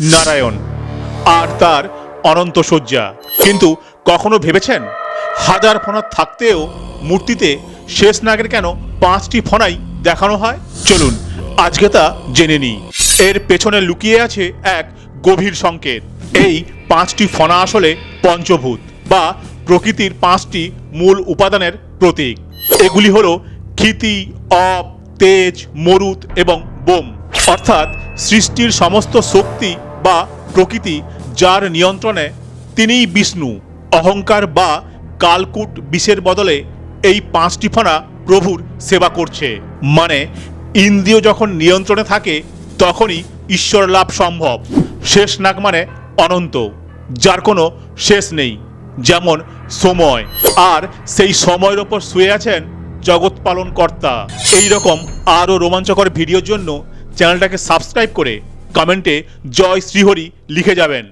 নারায়ণ, আর তার অনন্ত শয্যা। কিন্তু কখনো ভেবেছেন? হাজার ফোনা থাকতেও মূর্তিতে শেষ নাগের কেন পাঁচটি ফনাই দেখানো হয়? চলুন, আজকে তা জেনে নিই। এর পেছনে লুকিয়ে আছে এক গভীর সংকেত। এই পাঁচটি ফনা আসলে পঞ্চভূত বা প্রকৃতির পাঁচটি মূল উপাদানের প্রতীক। এগুলি হলো ক্ষিতি, অপ, তেজ, মরুত এবং বোম। অর্থাৎ সৃষ্টির সমস্ত শক্তি বা প্রকৃতি যার নিয়ন্ত্রণে তিনিই বিষ্ণু, অহংকার বা কালকুট বিষের বদলে এই পাঁচটি ফনা প্রভুর সেবা করছে। মানে ইন্দ্রিয় যখন নিয়ন্ত্রণে থাকে, তখনই ঈশ্বর লাভ সম্ভব। শেষ নাগ মানে অনন্ত, যার কোনো শেষ নেই, যেমন সময়। আর সেই সময়ের ওপর শুয়ে আছেন জগৎ পালন কর্তা এই রকম আরও রোমাঞ্চকর ভিডিওর জন্য চ্যানেলটাকে সাবস্ক্রাইব করে কমেন্টে জয় শ্রীহরি লিখে যাবেন।